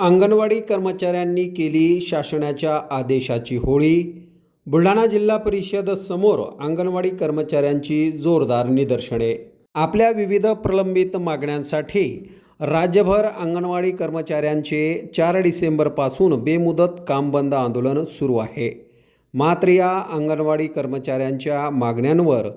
अंगणवाडी कर्मचाऱ्यांनी केली शासनाच्या आदेशाची होळी. बुलढाणा जिल्हा परिषद समोर अंगणवाडी कर्मचाऱ्यांची जोरदार निदर्शने. आपल्या विविध प्रलंबित मागण्यांसाठी राज्यभर अंगणवाडी कर्मचाऱ्यांचे चार डिसेंबरपासून बेमुदत काम बंद आंदोलन सुरू आहे. मात्र या अंगणवाडी कर्मचाऱ्यांच्या मागण्यांवर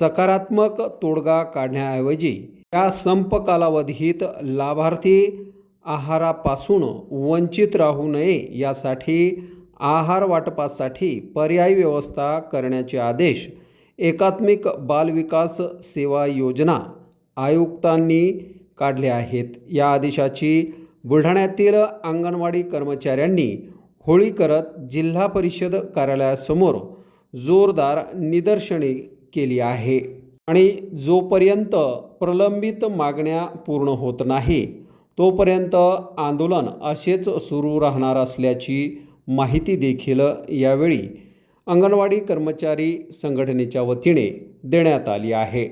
सकारात्मक तोडगा काढण्याऐवजी या संप कालावधीत लाभार्थी आहारापासून वंचित राहू नये यासाठी आहार वाटपासाठी पर्यायी व्यवस्था करण्याचे आदेश एकात्मिक बालविकास सेवा योजना आयुक्तांनी काढले आहेत. या आदेशाची बुलढाण्यातील अंगणवाडी कर्मचाऱ्यांनी होळी करत जिल्हा परिषद कार्यालयासमोर जोरदार निदर्शने केली आहे. आणि जोपर्यंत प्रलंबित मागण्या पूर्ण होत नाही तोपर्यंत आंदोलन असेच सुरू राहणार असल्याची माहिती देखील यावेळी अंगणवाडी कर्मचारी संघटनेच्या वतीने देण्यात आली आहे.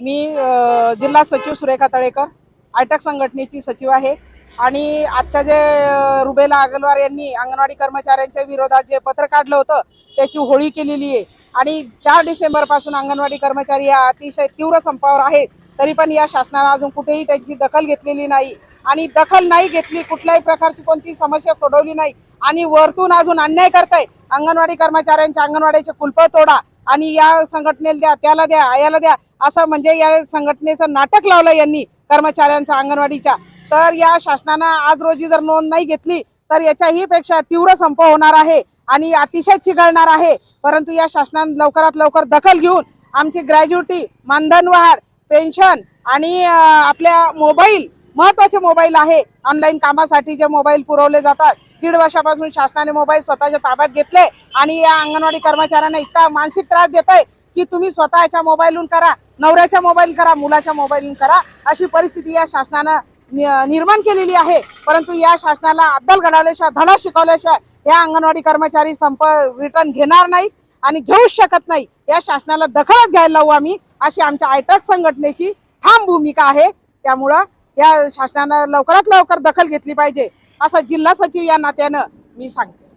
मी जिल्हा सचिव सुरेखा तळेकर आयटक संघटनेची सचिव आहे. आणि आजच्या जे रुबेला अगलवार यांनी अंगणवाडी कर्मचाऱ्यांच्या विरोधात जे पत्र काढलं होतं त्याची होळी केलेली आहे. आणि चार डिसेंबरपासून अंगणवाडी कर्मचारी या अतिशय तीव्र संपावर आहेत तरी पण या शासनानं अजून कुठेही त्यांची दखल घेतलेली नाही. आणि दखल नाही घेतली कुठल्याही प्रकारची कोणती समस्या सोडवली नाही. आणि वरतून अजून अन्याय करताय. अंगणवाडी कर्मचाऱ्यांच्या अंगणवाडीचे कुलप तोडा आणि या संघटनेला द्या त्याला द्या याला द्या असं म्हणजे या संघटनेचं नाटक लावलं यांनी कर्मचाऱ्यांचा अंगणवाडीच्या. तर या शासनानं आज रोजी जर नोंद नाही घेतली तर याच्याही पेक्षा तीव्र संप होणार आहे आणि अतिशय चिघळणार आहे. परंतु या शासनानं लवकरात लवकर दखल घेऊन आमची ग्रॅज्युटी मानधनवाढ पेन्शन आणि आपल्या मोबाईल महत्त्वाचे मोबाईल आहे. ऑनलाईन कामासाठी जे मोबाईल पुरवले जातात दीड वर्षापासून शासनाने मोबाईल स्वतःच्या ताब्यात घेतले आणि या अंगणवाडी कर्मचाऱ्यांना इतका मानसिक त्रास देत आहे की तुम्ही स्वतःच्या मोबाईलहून करा नवऱ्याच्या मोबाईल करा मुलाच्या मोबाईलहून करा अशी परिस्थिती या शासनानं निर्माण केलेली आहे. परंतु या शासनाला अद्दल घडवल्याशिवाय धडा शिकवल्याशिवाय या अंगणवाडी कर्मचारी संप रिटर्न घेणार नाही आणि घेऊच शकत नाही. या शासनाला दखलच घ्यायला लावू आम्ही. अशी आमच्या आयटक संघटनेची ठाम भूमिका आहे. त्यामुळं या शासनानं लवकरात लवकर दखल घेतली पाहिजे. असं जिल्हा सचिव या नात्यानं मी सांगते.